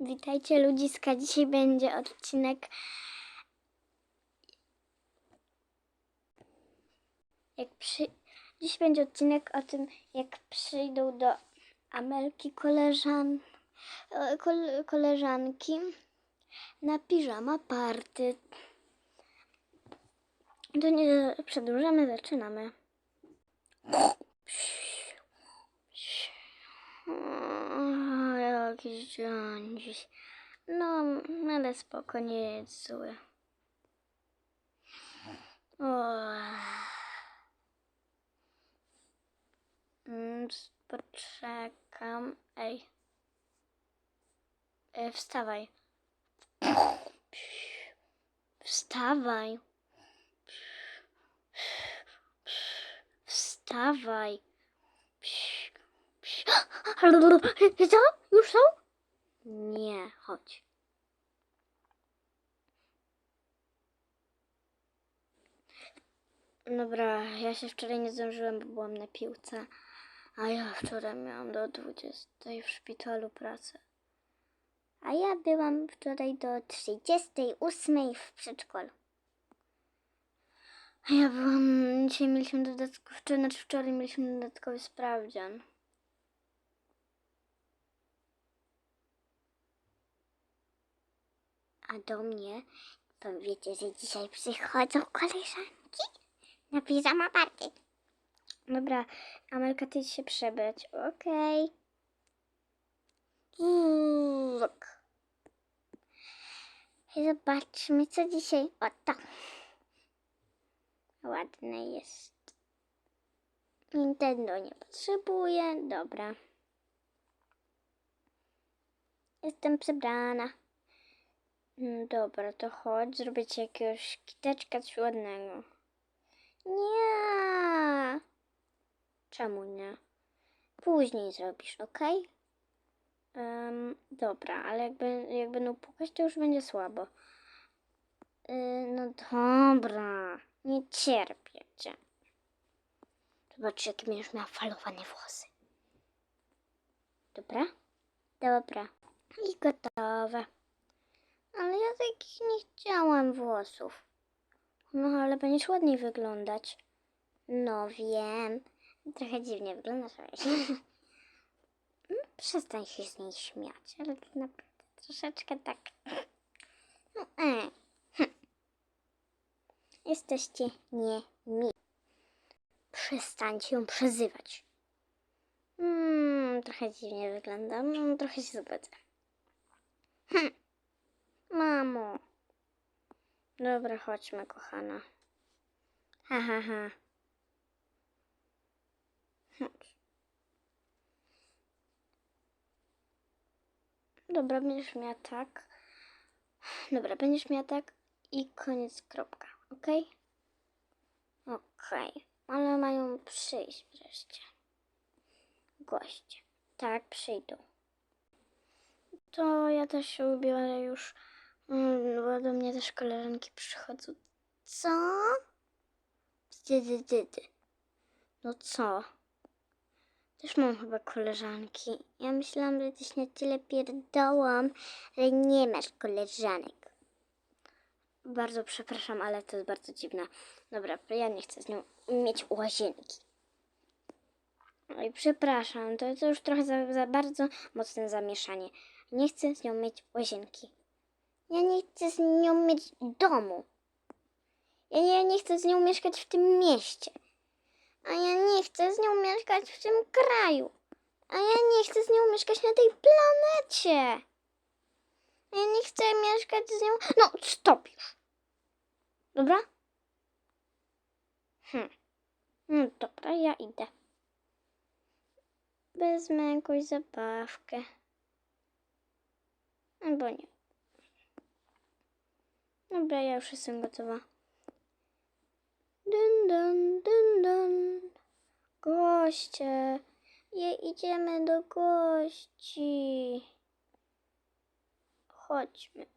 Witajcie ludziska, dzisiaj będzie odcinek jak przy... Dziś będzie odcinek o tym, jak przyjdą do Amelki koleżan... e, kol... koleżanki na piżama party. To nie przedłużamy, zaczynamy. O, dzień dziś. No, ale spoko, nie jest zły. O. Mm, Poczekam. Ej. E, Wstawaj. Wstawaj. Wstawaj. Co? Już są? Nie, chodź. Dobra, ja się wczoraj nie zdążyłem, bo byłam na piłce. A ja wczoraj miałam do 20 w szpitalu pracę. A ja byłam wczoraj do 38 w przedszkolu. A ja byłam, dzisiaj mieliśmy dodatkowy, wczoraj, znaczy wczoraj mieliśmy dodatkowy sprawdzian. A do mnie, to wiecie, że dzisiaj przychodzą koleżanki na piżama party. Dobra, Amelka, ty się przebrać, okej. Okay. Zobaczmy, co dzisiaj. O, to. Ładne jest. Nintendo nie potrzebuje. Dobra. Jestem przebrana. Mm, Dobra, to chodź, zrobię ci jakiegoś kiteczka coś ładnego. Nie. Czemu nie? Później zrobisz, ok? dobra, ale jakby, jak będą pukać, to już będzie słabo. Yy, no dobra, nie cierpię cię. Zobacz, jakie będziesz miała falowane włosy. Dobra? Dobra. I gotowe. Ale ja takich nie chciałam włosów. No, ale będziesz ładniej wyglądać. No wiem. Trochę dziwnie wyglądasz, ale... No, Przestań się z niej śmiać, ale to naprawdę troszeczkę tak... No, e. Jesteście nie mi. Przestańcie ją przezywać. Mm, trochę dziwnie wyglądam, no, trochę się zobaczę. Hm. Mamo. Dobra, chodźmy, kochana. Ha, ha, ha. Chodź. Dobra, będziesz miała tak. Dobra, będziesz miała tak i koniec, kropka. Ok? Okej. Ale mają przyjść wreszcie. Goście. Tak, przyjdą. To ja też się ubiorę już, bo do mnie też koleżanki przychodzą. Co? Ty. No co? Też mam chyba koleżanki. Ja myślałam, że jesteś na tyle pierdołam, że nie masz koleżanek. Bardzo przepraszam, ale to jest bardzo dziwne. Dobra, ja nie chcę z nią mieć łazienki. Oj, przepraszam, to, to już trochę za, za bardzo mocne zamieszanie. Nie chcę z nią mieć łazienki. Ja nie chcę z nią mieć domu. Ja nie, nie chcę z nią mieszkać w tym mieście. A ja nie chcę z nią mieszkać w tym kraju. A ja nie chcę z nią mieszkać na tej planecie. Ja nie chcę mieszkać z nią. No, stop już. Dobra? Hm. No dobra, ja idę. Wezmę jakąś zabawkę. Albo nie. Dobra, ja już jestem gotowa. Dun, dun, dun, dun. Goście. Je, idziemy do gości. Chodźmy.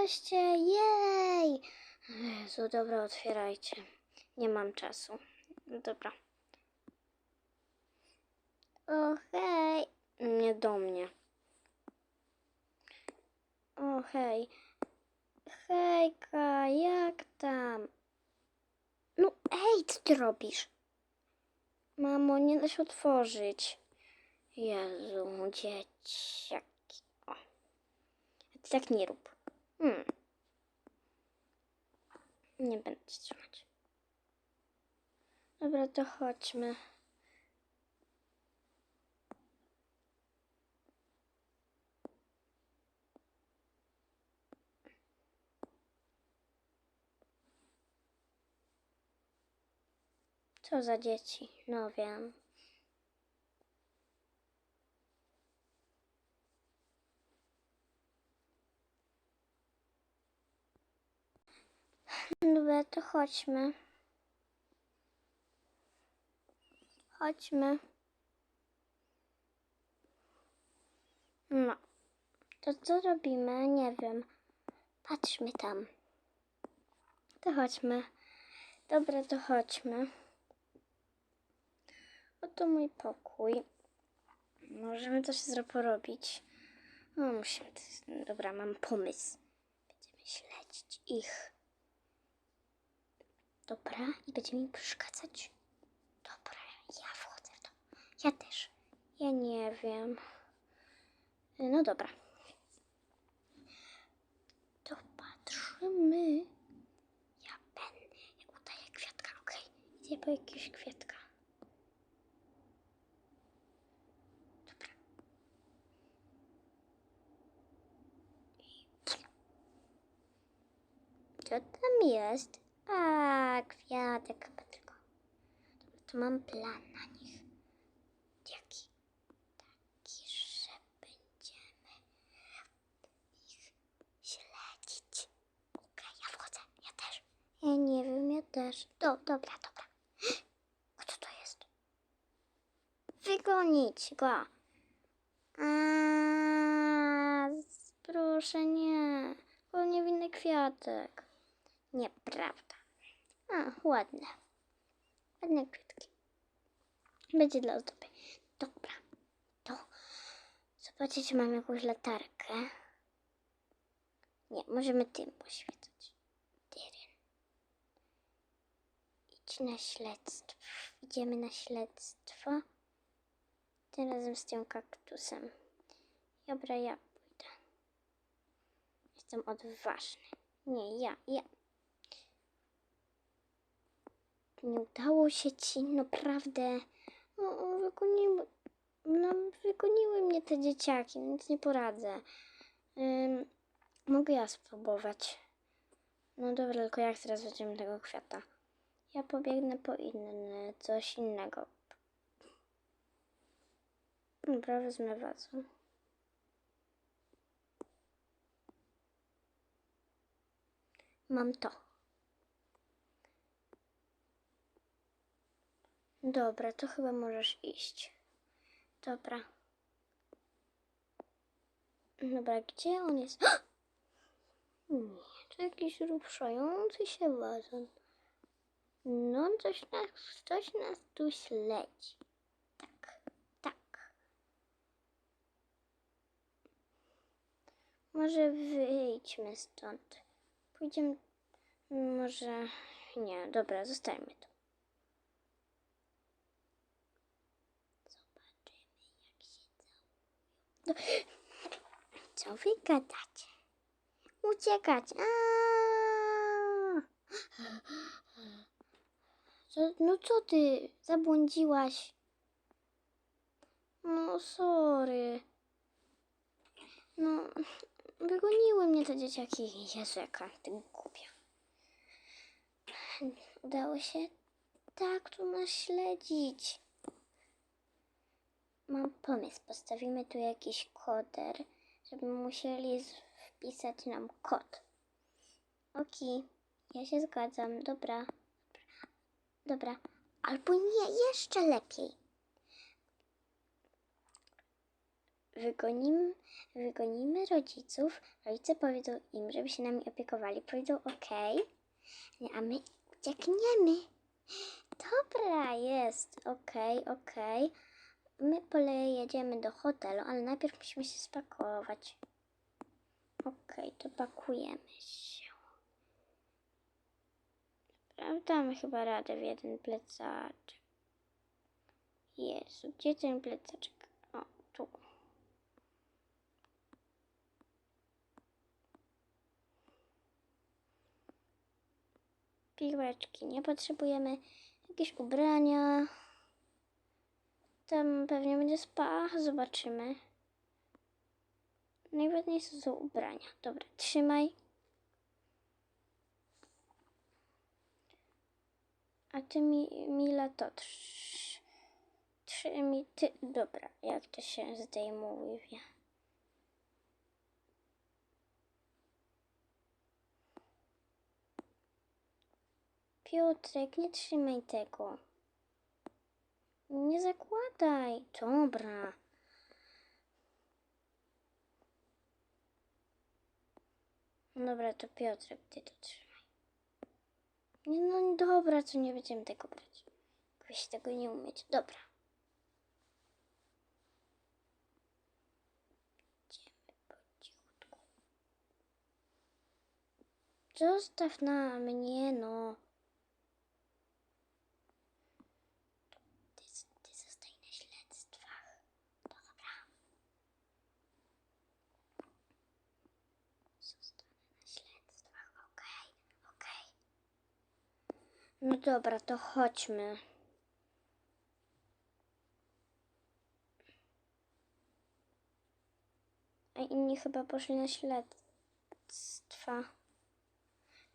Jesteście! Jej! Jezu, dobra, otwierajcie. Nie mam czasu. Dobra. O, hej! Nie do mnie. O, hej. Hejka, jak tam? No, ej, co ty robisz? Mamo, nie da się otworzyć. Jezu, dzieciaki. O. Ty tak nie rób. Hmm. Nie będę trzymać. Dobra, to chodźmy. Co za dzieci? No wiem. Dobra, to chodźmy. Chodźmy. No. To co robimy? Nie wiem. Patrzmy tam. To chodźmy. Dobra, to chodźmy. Oto mój pokój. Możemy coś porobić. No, musimy. Dobra, mam pomysł. Będziemy śledzić ich. Dobra, i będziemy im przeszkadzać. Dobra, ja wchodzę w to. Ja też. Ja nie wiem. No dobra. To patrzymy. Ja będę. Ja udaję kwiatka, okej? Idzie po jakiegoś kwiatka. Dobra. Co tam jest? A, kwiatek chyba tylko. Dobra, to mam plan na nich. Jaki? Taki, że będziemy ich śledzić. Okej, ja wchodzę. Ja też. Ja nie wiem, ja też. Do, dobra, dobra. Kto to jest? Wygonić go. A, proszę nie. To niewinny kwiatek. Nieprawda. A, ładne. Ładne kwiatki. Będzie dla ozdoby. Dobra. To zobaczcie, czy mam jakąś latarkę. Nie, możemy tym poświecać. Tyryn. Idź na śledztwo. Idziemy na śledztwo. Tym razem z tym kaktusem. Dobra, ja pójdę. Jestem odważny. Nie, ja, ja. Nie udało się ci, naprawdę. No, o, wygoniły, no, wygoniły mnie te dzieciaki, nic nie poradzę. Ym, mogę ja spróbować. No dobra, tylko jak teraz weźmiemy tego kwiata? Ja pobiegnę po inny, coś innego. Dobra, wezmę wazon. Mam to. Dobra, to chyba możesz iść. Dobra. Dobra, gdzie on jest? Nie, to jakiś ruszający się wazon. No, coś nas, coś nas tu śledzi. Tak, tak. Może wyjdźmy stąd. Pójdziemy. Może. Nie, dobra, zostajmy tu. Zobaczymy, jak się całują. Co wy gadacie? Uciekać. Co, no co ty? Zabłądziłaś. No, sorry. No, wygoniły mnie te dzieciaki. Jezu, jaka ty głupia. Udało się? Tak, tu nas śledzić. Mam pomysł. Postawimy tu jakiś koder, żeby musieli wpisać nam kod. Okej, ja się zgadzam. Dobra. Dobra. Albo nie, jeszcze lepiej. wygonimy, rodziców, rodzice powiedzą im, żeby się nami opiekowali, powiedzą ok, a my uciekniemy. Dobra, jest, okej, okej. My pojedziemy do hotelu, ale najpierw musimy się spakować. Okej, to pakujemy się. Damy chyba radę w jeden plecaczek. Jezu, gdzie ten plecaczek? O, tu. Piłeczki nie potrzebujemy. Jakieś ubrania. Tam pewnie będzie spa. Zobaczymy. Najważniejsze są ubrania. Dobra, trzymaj. A ty mi, Mila, to trz, trzy ty, dobra, jak to się zdejmuje. Piotrek, nie trzymaj tego. Nie zakładaj. Dobra. Dobra, to Piotrek, ty to trzymaj. Nie, no dobra, co nie będziemy tego brać. Jakbyś tego nie umieć. Dobra. Zostaw na mnie, no. Ty, ty zostaj na śledztwach. Dobra. Zostanę na śledztwach, okej, okej. No dobra, to chodźmy. A inni chyba poszli na śledztwa.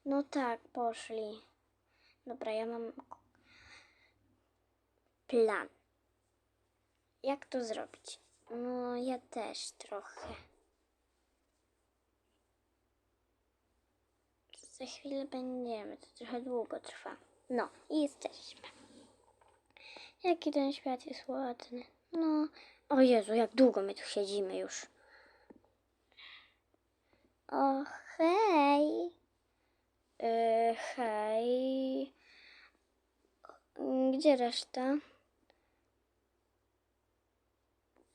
No tak, poszli. Dobra, ja mam plan. Jak to zrobić? No, ja też trochę. Za chwilę będziemy, to trochę długo trwa. No, i jesteśmy. Jaki ten świat jest ładny. No, o Jezu, jak długo my tu siedzimy już. O, hej. Yy, hej. Gdzie reszta?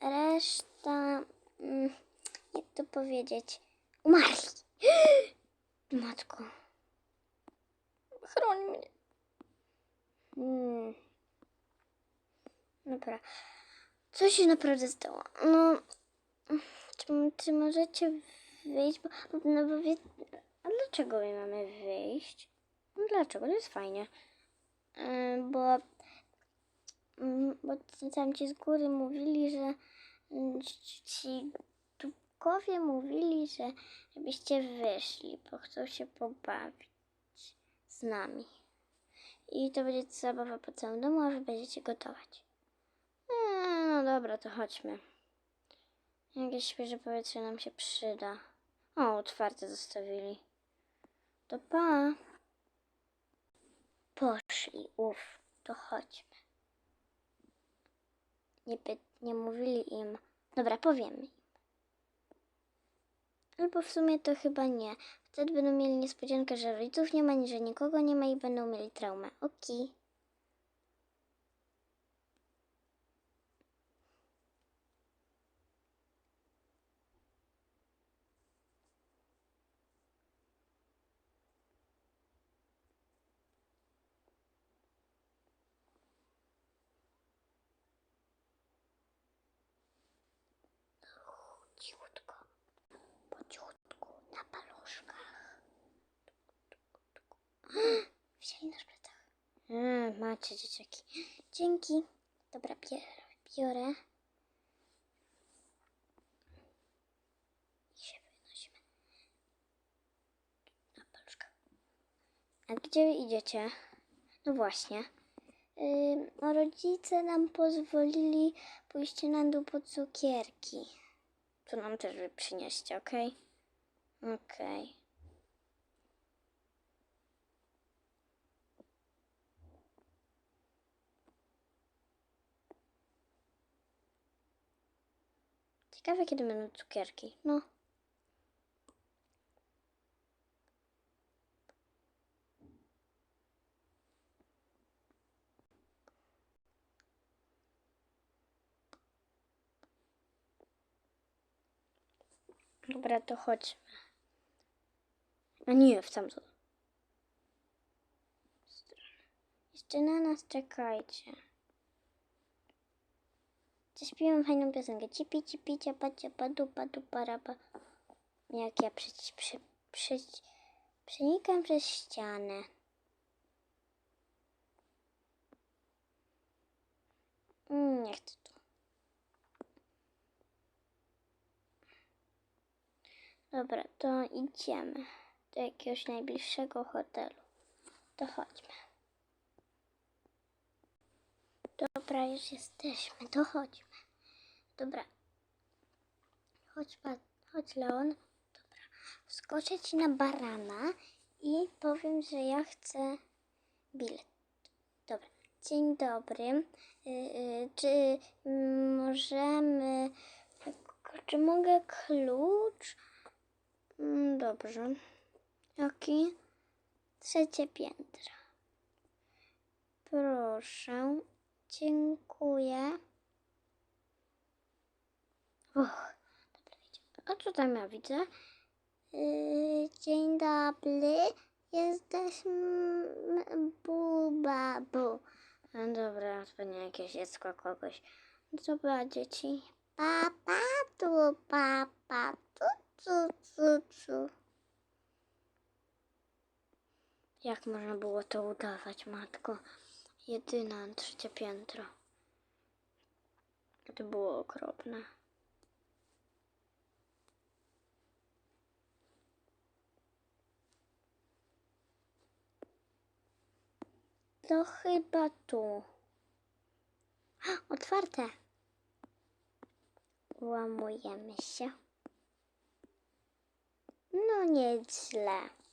Reszta. mm, Jak to powiedzieć? Umarli. Matko. Chroń mnie. Hmm. Dobra. Co się naprawdę stało? No. Czy, czy możecie wyjść? Bo, no bo wie, a dlaczego my mamy wyjść? No dlaczego? To jest fajnie. Yy, bo, mm, bo tam ci z góry mówili, że mm, ci dupkowie mówili, że żebyście wyszli, bo chcą się pobawić z nami. I to będzie zabawa po całym domu, a wy będziecie gotować. Eee, no dobra, to chodźmy. Jakieś świeże powietrze nam się przyda. O, otwarte zostawili. To pa. Poszli, uff, to chodźmy. Nie, nie mówili im. Dobra, powiemy. Albo w sumie to chyba nie. Wtedy będą mieli niespodziankę, że rodziców nie ma, że nikogo nie ma i będą mieli traumę. Okej. Cichutko. Po cichutku, na paluszkach. Wzięli nasz plecak. Mm, macie dzieciaki. Dzięki. Dobra, biorę. biorę. I się wynosimy. Na paluszkach. A gdzie idziecie? No właśnie. No rodzice nam pozwolili pójść na dół po cukierki. To nam też wy przynieście, okej? Okej. Ciekawe, kiedy będą cukierki. No. Dobra, to chodźmy. A nie, w tamtą stronę. Jeszcze na nas czekajcie. Zaśpiewam fajną piosenkę. Cipi, cipi, ciapa, ciapa, dupa, dupa, rapa. Jak ja prze, prze, prze, przenikam przez ścianę. Mm, Nie chcę tu. Dobra, to idziemy do jakiegoś najbliższego hotelu. To chodźmy. Dobra, już jesteśmy, to chodźmy. Dobra. Chodź, chodź Leon. Dobra. Wskoczę ci na barana i powiem, że ja chcę bilet. Dobra. Dzień dobry. Y, y, czy możemy... Czy mogę klucz? Mm, Dobrze. Jaki? Trzecie piętro. Proszę. Dziękuję. Uch, dobra. A co tam ja widzę? Yy, dzień dobry. Jesteśmy Bubabu. No dobra, pewnie jakieś dziecko kogoś. Dobra, dzieci. Papa tu, papa tu, tu, tu, tu. Jak można było to udawać, matko? Jedyna, trzecie piętro. To było okropne. To chyba tu. Otwarte. Łamujemy się. No nieźle.